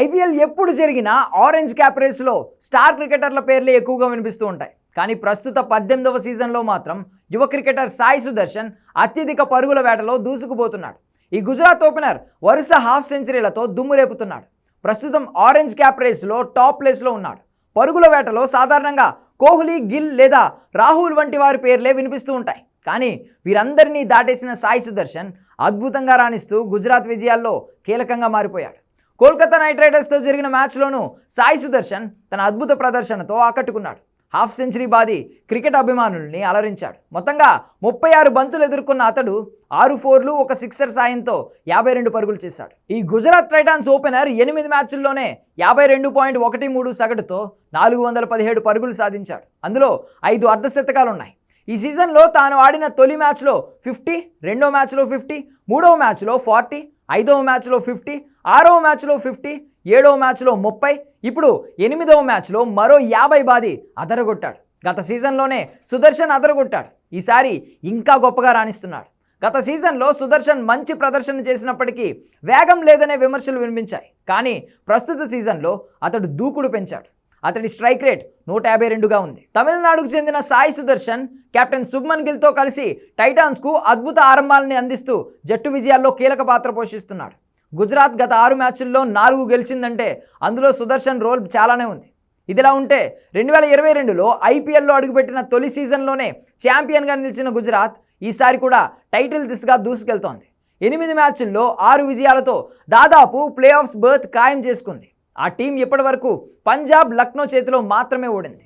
IPL ఎప్పుడు జరిగినా orange cap రేస్లో స్టార్ క్రికెటర్ల పేర్లే ఎక్కువగా వినిపిస్తూ ఉంటాయి. కానీ ప్రస్తుత పద్దెనిమిదవ సీజన్లో మాత్రం యువ క్రికెటర్ సాయి సుదర్శన్ అత్యధిక పరుగుల వేటలో దూసుకుపోతున్నాడు. ఈ గుజరాత్ ఓపెనర్ వరుస హాఫ్ సెంచరీలతో దుమ్ము రేపుతున్నాడు. ప్రస్తుతం ఆరెంజ్ క్యాప్ రేస్లో టాప్ ప్లేస్లో ఉన్నాడు. పరుగుల వేటలో సాధారణంగా కోహ్లీ గిల్ లేదా రాహుల్ వంటి వారి పేర్లే వినిపిస్తూ ఉంటాయి. కానీ వీరందరినీ దాటేసిన సాయి సుదర్శన్ అద్భుతంగా రాణిస్తూ గుజరాత్ విజయాల్లో కీలకంగా మారిపోయాడు. కోల్కతా నైట్ రైడర్స్తో జరిగిన మ్యాచ్లోనూ సాయి సుదర్శన్ తన అద్భుత ప్రదర్శనతో ఆకట్టుకున్నాడు. హాఫ్ సెంచరీ బాది క్రికెట్ అభిమానుల్ని అలరించాడు. మొత్తంగా ముప్పై ఆరు బంతులు ఎదుర్కొన్న అతడు ఆరు ఫోర్లు ఒక సిక్సర్ సాయంతో యాభై రెండు పరుగులు చేశాడు. ఈ గుజరాత్ టైటాన్స్ ఓపెనర్ ఎనిమిది మ్యాచ్ల్లోనే యాభై రెండు పాయింట్ ఒకటి మూడు సగటుతో నాలుగు వందల పదిహేడు పరుగులు సాధించాడు. అందులో ఐదు అర్ధశతకాలు ఉన్నాయి ఈ సీజన్లో తాను ఆడిన తొలి మ్యాచ్లో ఫిఫ్టీ రెండో మ్యాచ్లో ఫిఫ్టీ మూడవ మ్యాచ్లో ఫార్టీ ఐదవ మ్యాచ్లో ఫిఫ్టీ ఆరవ మ్యాచ్లో ఫిఫ్టీ ఏడవ మ్యాచ్లో ముప్పై ఇప్పుడు ఎనిమిదవ మ్యాచ్లో మరో యాభై బాది అదరగొట్టాడు. గత సీజన్లోనే సుదర్శన్ అదరగొట్టాడు. ఈసారి ఇంకా గొప్పగా రాణిస్తున్నాడు. గత సీజన్లో సుదర్శన్ మంచి ప్రదర్శన చేసినప్పటికీ వేగం లేదనే విమర్శలు వినిపించాయి. కానీ ప్రస్తుత సీజన్లో అతడు దూకుడు పెంచాడు. అతడి స్ట్రైక్ రేట్ నూట యాభై రెండుగా ఉంది. తమిళనాడుకు చెందిన సాయి సుదర్శన్ కెప్టెన్ సుబ్మన్ గిల్తో కలిసి టైటాన్స్కు అద్భుత ఆరంభాలని అందిస్తూ జట్టు విజయాల్లో కీలక పాత్ర పోషిస్తున్నాడు. గుజరాత్ గత ఆరు మ్యాచ్ల్లో నాలుగు గెలిచిందంటే అందులో సుదర్శన్ రోల్ చాలానే ఉంది. ఇదిలా ఉంటే రెండు వేల ఇరవై రెండులో ఐపీఎల్లో అడుగుపెట్టిన తొలి సీజన్లోనే ఛాంపియన్గా నిలిచిన గుజరాత్ ఈసారి కూడా టైటిల్ దిశగా దూసుకెళ్తోంది. ఎనిమిది మ్యాచ్ల్లో ఆరు విజయాలతో దాదాపు ప్లే ఆఫ్స్ బర్త్ ఖాయం చేసుకుంది. ఆ టీం ఇప్పటి వరకు పంజాబ్ లక్నో చేతిలో మాత్రమే ఓడింది.